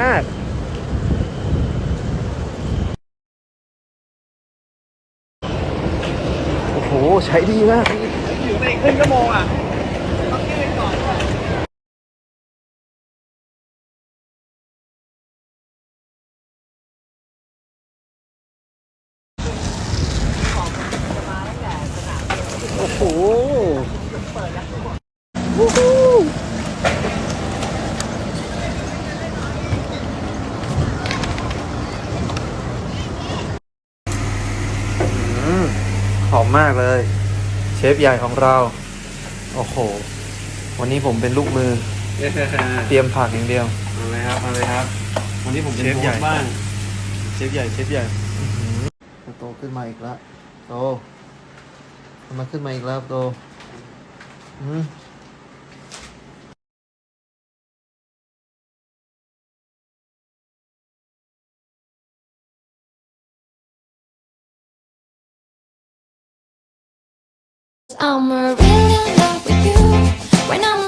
มากโอ้โห ใช้ดีมากอยู่ในครึ่งชั่วโมงอะต้องยืนก่อนโอ้โหวู้ฮู้อืม หอมมากเลย เชฟใหญ่ของเรา โอ้โห วันนี้ผมเป็นลูกมือ เตรียมผักอย่างเดียวมาเลยครับมาเลยครับ วันนี้ผมเป็นเชฟใหญ่โค้ชบ้างเชฟใหญ่เชฟใหญ่โตขึ้นมาอีกแล้วโตทำไมาขึ้นมาอีกแล้วโตอืม I'm really in love with you. When I'm